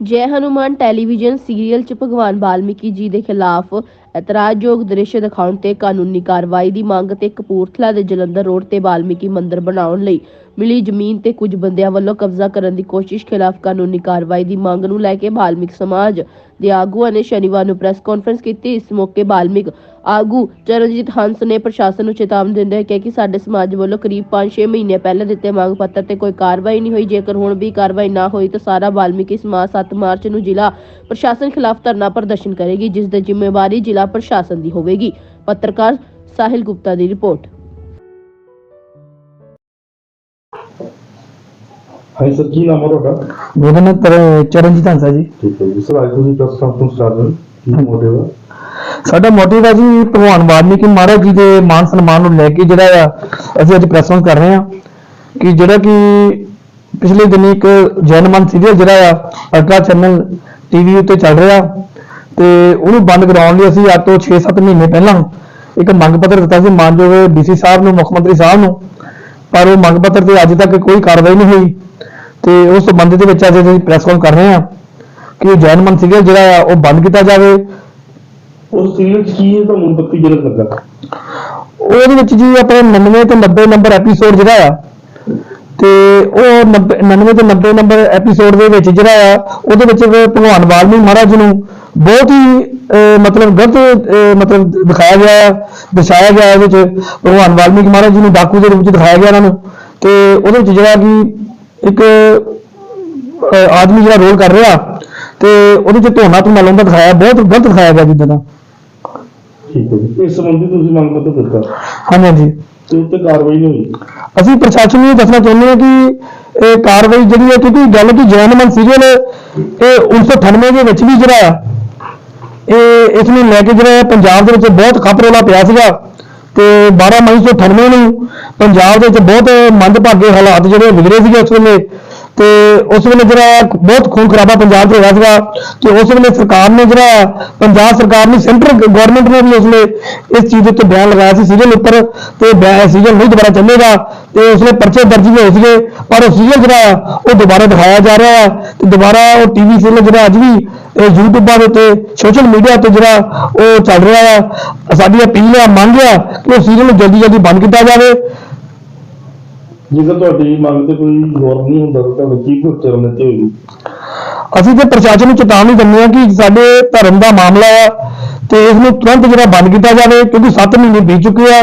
ਜੈ Hanuman television serial 'ਚ ਭਗਵਾਨ ਵਾਲਮੀਕੀ ਜੀ ਦੇ ਖਿਲਾਫ ਇਤਰਾਜ਼ਯੋਗ ਦ੍ਰਿਸ਼ ਦਿਖਾਉਣ ਤੇ ਕਾਨੂੰਨੀ ਕਾਰਵਾਈ ਦੀ ਮੰਗ ਤੇ ਕਪੂਰਥਲਾ ਦੇ ਜਲੰਧਰ ਰੋਡ ਤੇ ਬਾਲਮੀਕੀ ਮੰਦਿਰ ਬਣਾਉਣ ਲਈ ਮਿਲੀ ਜ਼ਮੀਨ ਤੇ ਕੁਝ ਬੰਦਿਆਂ ਵੱਲੋਂ ਕਬਜ਼ਾ ਕਰਨ ਦੀ ਕੋਸ਼ਿਸ਼ ਖਿਲਾਫ ਕਾਨੂੰਨੀ ਕਾਰਵਾਈ ਦੀ ਮੰਗ ਨੂੰ ਲੈ ਕੇ ਵਾਲਮੀਕ ਸਮਾਜ ਦੇ ਆਗੂਆਂ ਨੇ ਸ਼ਨੀਵਾਰ ਨੂੰ ਪ੍ਰੈਸ ਕਾਨਫਰੰਸ ਕੀਤੀ। ਇਸ ਮੌਕੇ ਵਾਲਮੀਕ ਆਗੂ ਚਰਨਜੀਤ ਹੰਸ ਨੇ ਪ੍ਰਸ਼ਾਸਨ ਨੂੰ ਚੇਤਾਵਨੀ ਦਿੰਦੇ ਹੋਏ ਕਿਹਾ ਕਿ ਸਾਡੇ ਸਮਾਜ ਵੱਲੋਂ ਕਰੀਬ 5-6 ਮਹੀਨੇ ਪਹਿਲਾਂ ਦਿੱਤੇ ਮੰਗ ਪੱਤਰ ਤੇ ਕੋਈ ਕਾਰਵਾਈ ਨਹੀਂ ਹੋਈ। ਜੇਕਰ ਹੁਣ ਵੀ ਕਾਰਵਾਈ ਨਾ ਹੋਈ ਤਾਂ ਸਾਰਾ ਵਾਲਮੀਕੀ ਸਮਾਜ 7 ਮਾਰਚ ਨੂੰ ਜ਼ਿਲ੍ਹਾ ਪ੍ਰਸ਼ਾਸਨ ਖਿਲਾਫ ਧਰਨਾ ਪ੍ਰਦਰਸ਼ਨ ਕਰੇਗੀ ਜਿਸ ਦੀ ਜ਼ਿੰਮੇਵਾਰੀ ਜ਼ਿਲ੍ਹਾ ਪ੍ਰਸ਼ਾਸਨ ਦੀ ਹੋਵੇਗੀ। ਪੱਤਰਕਾਰ ਸਾਹਿਲ ਗੁਪਤਾ ਦੀ ਰਿਪੋਰਟ। ਹਾਂਜੀ ਸਰ ਕੀ ਨਾਮ ਹੈ ਤੁਹਾਡਾ? ਮੇਰਾ ਨਾਮ ਤਰ- ਚਰਨਜੀਤ ਹੰਸਾ ਜੀ। ਠੀਕ ਹੈ ਜੀ। ਸਰ ਅੱਜ ਤੁਸੀਂ ਪ੍ਰੈਸ ਕਾਨਫਰੰਸ ਕਰ ਰਹੇ ਹੋ ਕੀ। ਮੋਟਿਵ ਹੈ ਸਾਡਾ ਮੋਟਿਵ ਹੈ ਜੀ ਭਗਵਾਨ ਵਾਲਮੀਕੀ ਮਹਾਰਾਜ ਜੀ ਦੇ ਮਾਨ ਸਨਮਾਨ ਨੂੰ ਲੈ ਕੇ ਜਿਹੜਾ ਆ ਅਸੀਂ ਅੱਜ ਪ੍ਰੈਸ ਕਾਨਫਰੰਸ ਕਰ ਰਹੇ ਹਾਂ ਕਿ ਜਿਹੜਾ ਕਿ ਪਿਛਲੇ ਦਿਨੀ ਇੱਕ ਜਨਮਨ ਸੀਰੀਅਲ ਜਿਹੜਾ ਆ ਅਲਟਰਾ ਚੈਨਲ ਟੀਵੀ ਉੱਤੇ ਚੱਲ ਰਿਹਾ ਤੇ ਉਹਨੂੰ ਬੰਦ ਕਰਾਉਣ ਲਈ ਅਸੀਂ ਅੱਜ ਤੋਂ 6-7 ਮਹੀਨੇ ਪਹਿਲਾਂ ਇੱਕ ਮੰਗ ਪੱਤਰ ਦਿੱਤਾ ਸੀ ਮਾਨਯੋਗ ਡੀਸੀ ਸਾਹਿਬ ਨੂੰ, ਮੁੱਖ ਮੰਤਰੀ ਸਾਹਿਬ ਨੂੰ, ਪਰ ਉਹ ਮੰਗ ਪੱਤਰ ਤੇ ਅੱਜ ਤੱਕ ਕੋਈ ਕਾਰਵਾਈ ਨਹੀਂ ਹੋਈ ਤੇ ਉਸ ਸੰਬੰਧ ਦੇ ਵਿੱਚ ਅੱਜ ਅਸੀਂ ਪ੍ਰੈਸ ਕਾਨਫਰੰਸ ਕਰ ਰਹੇ ਹਾਂ ਕਿ ਉਹ ਜੈਨ ਮਨ ਸੀਰੀਅਲ ਜਿਹੜਾ ਆ ਉਹ ਬੰਦ ਕੀਤਾ ਜਾਵੇ ਉਸ ਸੀਰੀਅਲ ਚ ਕੀ ਹੈ ਤੁਹਾਨੂੰ ਬੱਤੀਜਨਕ ਲੱਗਾ? ਉਹਦੇ ਵਿੱਚ ਜੀ ਆਪਣੇ 99 ਤੇ 90 ਨੰਬਰ ਐਪੀਸੋਡ ਜਿਹੜਾ ਆ, ਤੇ ਉਹ 90 99 ਤੇ 90 ਨੰਬਰ ਐਪੀਸੋਡ ਦੇ ਵਿੱਚ ਜਿਹੜਾ ਆ, ਉਹਦੇ ਵਿੱਚ ਭਗਵਾਨ ਵਾਲਮੀਕ ਮਹਾਰਾਜ ਨੂੰ ਬਹੁਤ ਹੀ ਮਤਲਬ ਗਲਤ ਮਤਲਬ ਦਿਖਾਇਆ ਗਿਆ ਆ, ਦਰਸਾਇਆ ਗਿਆ ਇਹਦੇ ਵਿੱਚ, ਭਗਵਾਨ ਵਾਲਮੀਕ ਮਹਾਰਾਜ ਜੀ ਨੂੰ ਡਾਕੂ ਦੇ ਰੂਪ ਵਿੱਚ ਦਿਖਾਇਆ ਗਿਆ ਇਹਨਾਂ ਨੂੰ, ਤੇ ਉਹਦੇ ਵਿੱਚ ਜਿਹੜਾ ਕਿ ਇੱਕ ਆਦਮੀ ਜਿਹੜਾ ਰੋਲ ਕਰ ਰਿਹਾ, ਤੇ ਉਹਦੇ ਵਿੱਚ ਧੋਣਾ ਧੁਨਾ ਲਾਉਂਦਾ ਦਿਖਾਇਆ, ਬਹੁਤ ਗਲਤ ਦਿਖਾਇਆ ਗਿਆ ਜਿੱਦਾਂ ਦਾ। ਠੀਕ ਹੈ ਜੀ। ਇਸ ਸੰਬੰਧੀ ਤੁਸੀਂ ਮੰਗ ਪੱਤਰ ਦਿੱਤਾ। ਹਾਂਜੀ ਹਾਂਜੀ। ਤੇ ਉੱਤੇ ਕਾਰਵਾਈ ਨਹੀਂ ਹੋਈ। ਅਸੀਂ ਪ੍ਰਸ਼ਾਸਨ ਨੂੰ ਇਹ ਦੱਸਣਾ ਚਾਹੁੰਦੇ ਹਾਂ ਕਿ ਇਹ ਕਾਰਵਾਈ ਜਿਹੜੀ ਹੈ ਕਿਉਂਕਿ ਗੱਲ ਕਿ ਜੈਨਮਨ ਸੀਰੀਅਲ ਇਹ 1998 ਦੇ ਵਿੱਚ ਵੀ ਜਿਹੜਾ ਇਹ ਇਸ ਨੂੰ ਲੈ ਕੇ ਜਿਹੜਾ ਪੰਜਾਬ ਦੇ ਵਿੱਚ ਬਹੁਤ ਖਪਰੋਲਾ ਪਿਆ ਸੀਗਾ। ਤੇ 12 ਮਈ 1998 ਨੂੰ ਪੰਜਾਬ ਦੇ ਵਿੱਚ ਬਹੁਤ ਮੰਦਭਾਗੇ ਹਾਲਾਤ ਜਿਹੜੇ ਵਿਗੜੇ ਸੀਗੇ ਉਸ ਵੇਲੇ। ਤੇ ਉਸ ਵੇਲੇ ਜਿਹੜਾ ਬਹੁਤ ਖੂਨ ਖਰਾਬਾ ਪੰਜਾਬ 'ਚ ਹੋਇਆ ਸੀਗਾ ਤੇ ਉਸ ਵੇਲੇ ਸਰਕਾਰ ਨੇ ਜਿਹੜਾ ਪੰਜਾਬ ਸਰਕਾਰ ਨੇ ਸੈਂਟਰ ਗਵਰਨਮੈਂਟ ਨੇ ਵੀ ਉਸ ਵੇਲੇ ਇਸ ਚੀਜ਼ ਦੇ ਉੱਤੇ ਬਿਆਨ ਲਗਾਇਆ ਸੀ, ਸੀਰੀਅਲ ਉੱਪਰ ਤੇ ਸੀਜ਼ਨ ਨਹੀਂ ਦੁਬਾਰਾ ਚੱਲੇਗਾ ਤੇ ਉਸ ਵੇਲੇ ਪਰਚੇ ਦਰਜ ਵੀ ਹੋਏ ਸੀਗੇ, ਪਰ ਉਹ ਸੀਰੀਅਲ ਜਿਹੜਾ ਉਹ ਦੁਬਾਰਾ ਦਿਖਾਇਆ ਜਾ ਰਿਹਾ ਹੈ ਤੇ ਦੁਬਾਰਾ ਉਹ ਟੀਵੀ ਸੀਰੀਅਲ ਜਿਹੜਾ ਅੱਜ ਵੀ ਯੂਟਿਊਬਾਂ ਦੇ ਉੱਤੇ ਸੋਸ਼ਲ ਮੀਡੀਆ ਤੇ ਜਿਹੜਾ ਉਹ ਚੱਲ ਰਿਹਾ ਹੈ। ਸਾਡੀ ਅਪੀਲ ਹੈ, ਮੰਗ ਹੈ ਕਿ ਉਹ ਸੀਰੀਅਲ ਨੂੰ ਜਲਦੀ ਜਲਦੀ ਬੰਦ ਕੀਤਾ ਜਾਵੇ। ਜੇਕਰ ਤੁਹਾਡੀ ਮੰਗ ਤੇ ਕੋਈ ਗੌਰ ਨਹੀਂ ਹੁੰਦਾ ਤਾਂ ਤੁਹਾਡੇ ਕੀ ਭੁਗਤ ਰਣਨੀਤੀ ਹੋਏਗੀ? ਅਸੀਂ ਤੇ ਪ੍ਰਸ਼ਾਸਨ ਨੂੰ ਚੇਤਾਵਨੀ ਦਿੰਦੇ ਹਾਂ ਕਿ ਸਾਡੇ ਧਰਮ ਦਾ ਮਾਮਲਾ ਆ ਤੇ ਇਸ ਨੂੰ ਤੁਰੰਤ ਜਿਹੜਾ ਬੰਦ ਕੀਤਾ ਜਾਵੇ, ਕਿਉਂਕਿ 7 ਮਹੀਨੇ ਬੀਤ ਚੁੱਕੇ ਆ।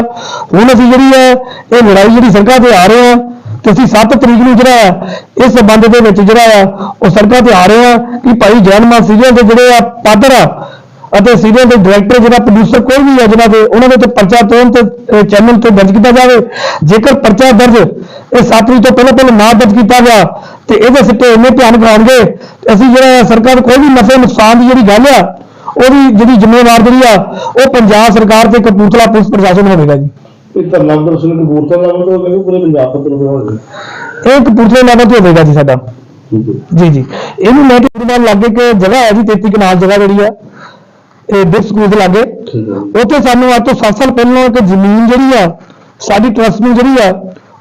ਹੁਣ ਅਸੀਂ ਜਿਹੜੀ ਹੈ ਇਹ ਲੜਾਈ ਜਿਹੜੀ ਸੜਕਾਂ ਤੇ ਆ ਰਹੇ ਆ ਤੇ ਅਸੀਂ 7 ਤਰੀਕ ਨੂੰ ਜਿਹੜਾ ਹੈ ਇਸ ਸੰਬੰਧ ਦੇ ਵਿੱਚ ਜਿਹੜਾ ਆ, ਉਹ ਸੜਕਾਂ ਤੇ ਆ ਰਹੇ ਆ ਕਿ ਭਾਈ ਜੈਨਮਾਨ ਸੀਰੀਅਲ ਦੇ ਜਿਹੜੇ ਆ ਪਾਤਰ ਆ ਅਤੇ ਸੀਰੀਅਲ ਦੇ ਡਾਇਰੈਕਟਰ ਜਿਹੜਾ ਪ੍ਰੋਡਿਊਸਰ ਕੋਈ ਵੀ ਹੈ ਜਿਹਨਾਂ ਦੇ ਉਹਨਾਂ ਦੇ ਤੇ ਪਰਚਾ ਤੁਰੰਤ ਚੈਨਲ ਤੇ ਦਰਜ ਕੀਤਾ ਜਾਵੇ। ਜੇਕਰ ਪਰਚਾ ਦਰਜ ਇਹ 7 ਵਜੇ ਤੋਂ ਪਹਿਲਾਂ ਪਹਿਲਾਂ ਨਾ ਦਰਜ ਕੀਤਾ ਗਿਆ ਤੇ ਇਹਦੇ ਸਿੱਟੇ ਇੰਨੇ ਧਿਆਨ ਕਰਾਉਣਗੇ ਤੇ ਅਸੀਂ ਜਿਹੜਾ ਸਰਕਾਰ ਕੋਈ ਵੀ ਨਫੇ ਨੁਕਸਾਨ ਦੀ ਜਿਹੜੀ ਗੱਲ ਆ ਉਹਦੀ ਜਿਹੜੀ ਜ਼ਿੰਮੇਵਾਰ ਜਿਹੜੀ ਆ ਉਹ ਪੰਜਾਬ ਸਰਕਾਰ ਤੇ ਕਪੂਰਥਲਾ ਪੁਲਿਸ ਪ੍ਰਸ਼ਾਸਨ ਹੋਵੇਗਾ ਜੀ। ਇਹ ਧਰਨਾ ਪ੍ਰਦਰਸ਼ਨ ਕਪੂਰਥਲਾ ਲੈਵਲ ਤੋਂ ਹੋਵੇਗਾ ਪੂਰੇ ਪੰਜਾਬ ਪੱਧਰ ਤੇ ਹੋਵੇਗਾ? ਇਹ ਕਪੂਰਥਲੇ ਲੈਵਲ ਤੇ ਹੋਵੇਗਾ ਜੀ ਸਾਡਾ। ਜੀ ਜੀ। ਇਹਨੂੰ ਲੈ ਕੇ ਨਾਲ ਲਾਗੇ ਕਿ ਜਗ੍ਹਾ ਹੈ ਜੀ 33 ਕਨਾਲ ਜਗ੍ਹਾ ਜਿਹੜੀ ਆ। ਇਹ ਬਿਰ ਸਕੂਲ ਦੇ ਲਾਗੇ। ਉੱਥੇ ਸਾਨੂੰ ਅੱਜ ਤੋਂ 7 ਸਾਲ ਪਹਿਲਾਂ ਇੱਕ ਜ਼ਮੀਨ ਜਿਹੜੀ ਆ ਸਾਡੀ ਟਰਸਟ ਨੂੰ ਜਿਹੜੀ ਆ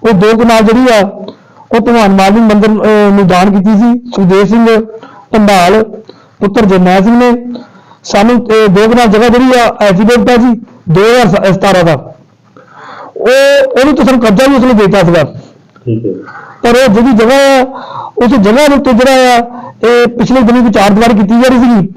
ਉਹ ਦੋ ਕਨਾਲ ਜਿਹੜੀ ਆ ਉਹ ਭਗਵਾਨ ਮਾਲੀ ਮੰਦਿਰ ਨੂੰ ਦਾਨ ਕੀਤੀ ਸੀ। ਸੁਖਦੇਵ ਸਿੰਘ ਪੰਡਾਲ ਪੁੱਤਰ ਜਰਨੈਲ ਸਿੰਘ ਨੇ। ਸਾਨੂੰ ਇਹ ਦੋ ਕਨਾਲ ਜਗ੍ਹਾ ਜਿਹੜੀ ਆ ਐਫੀਡੇਵਿਟ ਹੈ ਜੀ 2017 ਦਾ। ਉਹ ਉਹਨੂੰ ਤਾਂ ਸਾਨੂੰ ਕਬਜ਼ਾ ਵੀ ਉਸਨੇ ਦਿੱਤਾ ਸੀਗਾ। ਪਰ ਉਹ ਜਿਹੜੀ ਜਗ੍ਹਾ ਆ ਉਸ ਜਗ੍ਹਾ ਦੇ ਉੱਤੇ ਜਿਹੜਾ ਆ ਇਹ ਪਿਛਲੇ ਦਿਨੀ ਕੋਈ ਚਾਰ ਦੀਵਾਰੀ ਕੀਤੀ ਜਾ ਰਹੀ ਸੀਗੀ।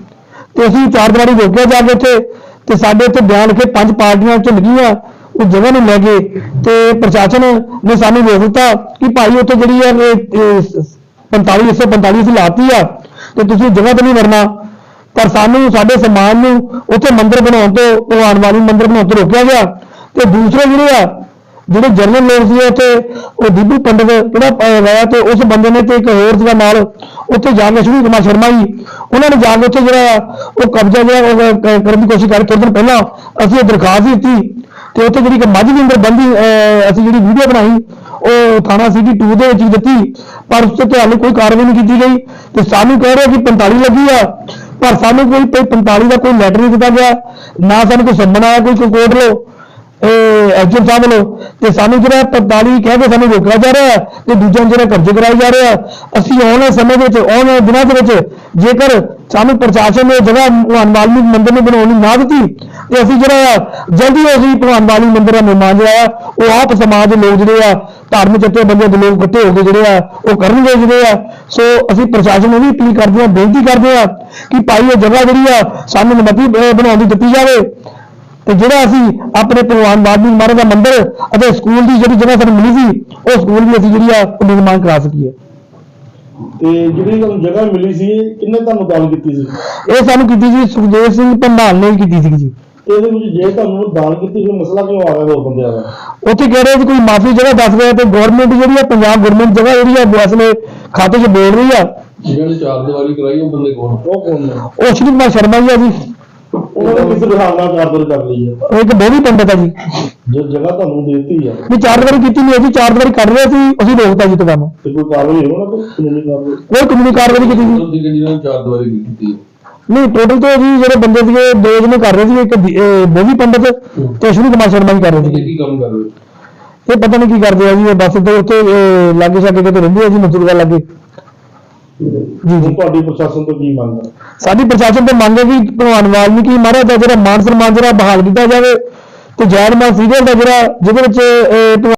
ਤੇ ਅਸੀਂ ਚਾਰ ਦਿਵਾਰੀ ਰੋਕਿਆ ਜਾ ਕੇ ਉੱਥੇ ਤੇ ਸਾਡੇ ਉੱਥੇ ਬਿਆਨ ਲਿਖੇ ਪੰਜ ਪਾਰਟੀਆਂ ਚ ਲੱਗੀਆਂ ਉਹ ਜਗ੍ਹਾ ਨੂੰ ਲੈ ਕੇ ਤੇ ਪ੍ਰਸ਼ਾਸਨ ਨੇ ਸਾਨੂੰ ਰੋਕ ਦਿੱਤਾ ਕਿ ਭਾਈ ਉੱਥੇ ਜਿਹੜੀ ਆ ਇਹ, ਇਹ 45 145 ਅਸੀਂ ਲਾਤੀ ਆ ਤੇ ਤੁਸੀਂ ਜਗ੍ਹਾ ਤੇ ਨਹੀਂ ਵੜਨਾ। ਪਰ ਸਾਨੂੰ ਸਾਡੇ ਸਮਾਨ ਨੂੰ ਉੱਥੇ ਮੰਦਿਰ ਬਣਾਉਣ ਤੋਂ ਭਗਵਾਨ ਵਾਲੀ ਮੰਦਿਰ ਬਣਾਉਣ ਤੋਂ ਰੋਕਿਆ ਗਿਆ। ਤੇ ਦੂਸਰੇ ਜਿਹੜੇ ਆ ਜਿਹੜੇ ਜਨਰਲ ਲੋਕ ਸੀ ਉੱਥੇ ਉਹ ਦੀਪੂ ਪੰਡਤ ਜਿਹੜਾ ਰਿਹਾ ਤੇ ਉਸ ਬੰਦੇ ਨੇ ਤੇ ਇੱਕ ਹੋਰ ਸੀਗਾ ਨਾਲ ਉੱਥੇ ਜਾ ਕੇ ਸ਼੍ਰੀ ਕੁਮਾਰ ਸ਼ਰਮਾ ਜੀ ਉਹਨਾਂ ਨੇ ਜਾ ਕੇ ਉੱਥੇ ਜਿਹੜਾ ਉਹ ਕਬਜ਼ਾ ਜਿਹੜਾ ਕਰਨ ਦੀ ਕੋਸ਼ਿਸ਼ ਕਰ ਥੋੜੇ ਦਿਨ ਪਹਿਲਾਂ ਅਸੀਂ ਉਹ ਦਰਖਾਸਤ ਦਿੱਤੀ ਤੇ ਉੱਥੇ ਜਿਹੜੀ ਕਿ ਮੱਝ ਦੇ ਅੰਦਰ ਬੰਦੀ ਅਹ, ਅਸੀਂ ਜਿਹੜੀ ਵੀਡੀਓ ਬਣਾਈ ਉਹ ਥਾਣਾ ਸਿਟੀ 2 ਦੇ ਵਿੱਚ ਦਿੱਤੀ ਪਰ ਉਸ ਤੇ ਤੁਹਾਨੂੰ ਕੋਈ ਕਾਰਵਾਈ ਨਹੀਂ ਕੀਤੀ ਗਈ। ਤੇ ਸਾਨੂੰ ਕਹਿ ਰਹੇ ਕਿ 45 ਲੱਗੀ ਆ ਪਰ ਸਾਨੂੰ ਕੋਈ ਕੋਈ 45 ਦਾ ਕੋਈ ਲੈਟਰ ਨਹੀਂ ਦਿੱਤਾ ਗਿਆ। ਨਾ ਸਾਨੂੰ ਕੋਈ ਸੰਮਨ ਆਇਆ ਕੋਈ ਕੋਈ ਕੋਰਟ ਲੋ ਇਹ ਸਾਹਿਬ ਵੱਲੋਂ, ਤੇ ਸਾਨੂੰ ਜਿਹੜਾ 45 ਕਹਿ ਕੇ ਸਾਨੂੰ ਰੋਕਿਆ ਜਾ ਰਿਹਾ ਹੈ, ਤੇ ਦੂਜਿਆਂ ਨੂੰ ਜਿਹੜਾ ਕਬਜ਼ੇ ਕਰਾਏ ਜਾ ਰਿਹਾ ਅਸੀਂ ਆਉਣ ਵਾਲੇ ਸਮੇਂ ਦੇ ਵਿੱਚ, ਆਉਣ ਵਾਲੇ ਦਿਨਾਂ ਦੇ ਵਿੱਚ ਜੇਕਰ ਸਾਨੂੰ ਪ੍ਰਸ਼ਾਸਨ ਨੇ ਜਗ੍ਹਾ ਭਗਵਾਨ ਵਾਲਮੀਕ ਮੰਦਿਰ ਨੂੰ ਬਣਾਉਣ ਨੂੰ ਨਾ ਦਿੱਤੀ, ਤੇ ਅਸੀਂ ਜਿਹੜਾ ਆ, ਜਲਦੀ ਅਸੀਂ ਭਗਵਾਨ ਵਾਲਮੀਕ ਮੰਦਿਰ ਦਾ ਨਿਰਮਾਣ ਜਿਹੜਾ ਆ, ਉਹ ਆਪ ਸਮਾਜ ਦੇ ਲੋਕ ਜਿਹੜੇ ਆ, ਧਾਰਮਿਕ ਜਥੇਬੰਦੀਆਂ ਦੇ ਲੋਕ ਇਕੱਠੇ ਹੋ ਕੇ ਜਿਹੜੇ ਆ, ਉਹ ਕਰਨਗੇ ਜਿਹੜੇ ਆ। ਸੋ ਅਸੀਂ ਪ੍ਰਸ਼ਾਸਨ ਨੂੰ ਵੀ ਅਪੀਲ ਕਰਦੇ ਹਾਂ, ਬੇਨਤੀ ਕਰਦੇ ਹਾਂ ਕਿ ਭਾਈ ਇਹ ਜਗ੍ਹਾ ਜਿਹੜੀ ਆ, ਸਾਨੂੰ ਨਮਤੀ ਬਣਾਉਣ ਦੀ ਦਿੱਤੀ ਜਾਵੇ। ਤੇ ਜਿਹੜਾ ਅਸੀਂ ਆਪਣੇ ਭਗਵਾਨ ਵਾਲਮੀਕ ਮਹਾਰਾਜ ਦਾ ਮੰਦਿਰ ਅਤੇ ਸਕੂਲ ਦੀ ਜਿਹੜੀ ਜਗ੍ਹਾ ਸਾਨੂੰ ਮਿਲੀ ਸੀ ਉਹ ਸਕੂਲ ਵੀ ਅਸੀਂ ਜਿਹੜੀ ਆ ਉਹ ਨਿਰਮਾਣ ਕਰਾ ਸਕੀਏ। ਤੇ ਜਿਹੜੀ ਤੁਹਾਨੂੰ ਜਗ੍ਹਾ ਮਿਲੀ ਸੀ ਕਿੰਨੇ ਤੁਹਾਨੂੰ ਦਾਨ ਕੀਤੀ ਸੀ? ਇਹ ਸਾਨੂੰ ਕੀਤੀ ਸੀ ਸੁਖਦੇਵ ਸਿੰਘ ਭੰਡਾਲ ਨੇ ਕੀਤੀ ਸੀ ਜੀ। ਇਹਦੇ ਵਿੱਚ ਜੇ ਤੁਹਾਨੂੰ ਦਾਨ ਕੀਤੀ ਫਿਰ ਮਸਲਾ ਕਿਉਂ ਆ ਗਿਆ ਹੋਰ ਬੰਦਿਆਂ ਦਾ? ਉੱਥੇ ਕਹਿ ਰਹੇ ਸੀ ਕੋਈ ਮਾਫੀ ਜਗ੍ਹਾ ਦੱਸ ਰਿਹਾ ਤੇ ਗਵਰਨਮੈਂਟ ਜਿਹੜੀ ਆ ਪੰਜਾਬ ਗਵਰਨਮੈਂਟ ਜਗ੍ਹਾ ਜਿਹੜੀ ਆ ਅਸਲੇ ਖਾਤੇ 'ਚ ਬੋਲ ਰਹੀ ਆ। ਜਿਹਨਾਂ ਨੇ ਚਾਰ ਦੀਵਾਰੀ ਕਰਾਈ ਉਹ ਬੰਦੇ ਕੌਣ ਉਹ ਕੌਣ ਨੇ? ਉਹ ਸ਼੍ਰੀ ਕੁਮਾਰ ਸ਼ਰਮਾ ਜੀ ਆ ਜੀ। ਉਹਨਾਂ ਨੇ ਕਿਸ ਹਿਸਾਬ ਨਾਲ ਚਾਰਦਰ ਕਰ ਲਈ ਹੈ ਉਹ ਇੱਕ ਬੋਧੀ ਪੰਡਤ ਆ ਜੀ। ਜੋ ਜਗ੍ਹਾ ਤੁਹਾਨੂੰ ਦੇਤੀ ਹੈ ਵੀ ਚਾਰ ਵਾਰੀ ਕੀਤੀ ਨਹੀਂ ਜੀ ਚਾਰ ਵਾਰੀ ਕਰ ਰਹੇ ਸੀ ਅਸੀਂ ਰੋਕਤਾ ਜੀ ਤੇ ਕੰਮ ਤੇ ਕੋਈ ਕਾਰਵਾਈ ਹੋਣਾ ਕੋਈ ਕਾਨੂੰਨੀ ਕਾਰਵਾਈ? ਕੋਈ ਕਾਨੂੰਨੀ ਕਾਰਵਾਈ ਨਹੀਂ ਕੀਤੀ ਜੀ। ਉਹ ਸੀਗੇ ਜਿਹਨਾਂ ਨੇ ਚਾਰ ਦੀਵਾਰੀ ਕੀਤੀ ਹੈ ਨਹੀਂ ਟੋਟਲ ਤੋਂ ਜੀ ਜਿਹੜੇ ਬੰਦੇ ਸੀਗੇ ਦੋ ਜਣੇ ਕਰ ਰਹੇ ਸੀ ਇੱਕ ਦੀ- ਇਹ ਪੰਡਤ ਤੇ ਸ਼੍ਰੀ ਕੁਮਾਰ ਸ਼ਰਮਾ ਜੀ ਕਰ ਰਹੇ ਉਹਦੇ ਸੀਗੇ। ਕੀ ਕੰਮ ਕਰ ਰਹੇ ਇਹ ਪਤਾ ਨਹੀਂ ਕੀ ਕਰਦੇ ਆ ਜੀ ਇਹ ਬਸ ਤੇ ਉੱਥੇ ਇਹ ਲਾਗੇ ਛਾਗੇ ਕਿਤੇ ਰਹਿੰਦੇ ਆ ਜੀ ਮਜ਼ਦੂਰ ਲੱਗੇ। ਜੀ ਤੁਹਾਡੀ ਪ੍ਰਸ਼ਾਸਨ ਤੋਂ ਕੀ ਮੰਗ ਹੈ? ਸਾਡੀ ਪ੍ਰਸ਼ਾਸਨ ਤੋਂ ਮੰਗ ਹੈ ਕਿ ਭਗਵਾਨ ਵਾਲਮੀਕੀ ਮਹਾਰਾਜ ਦਾ ਜਿਹੜਾ ਮਾਨ ਸਨਮਾਨ ਜਿਹੜਾ ਬਹਾਲ ਕੀਤਾ ਜਾਵੇ ਤੇ ਜੈਨ ਮਾਨ ਸੀਰੀਅਲ ਦਾ ਜਿਹੜਾ ਜਿਹਦੇ ਵਿੱਚ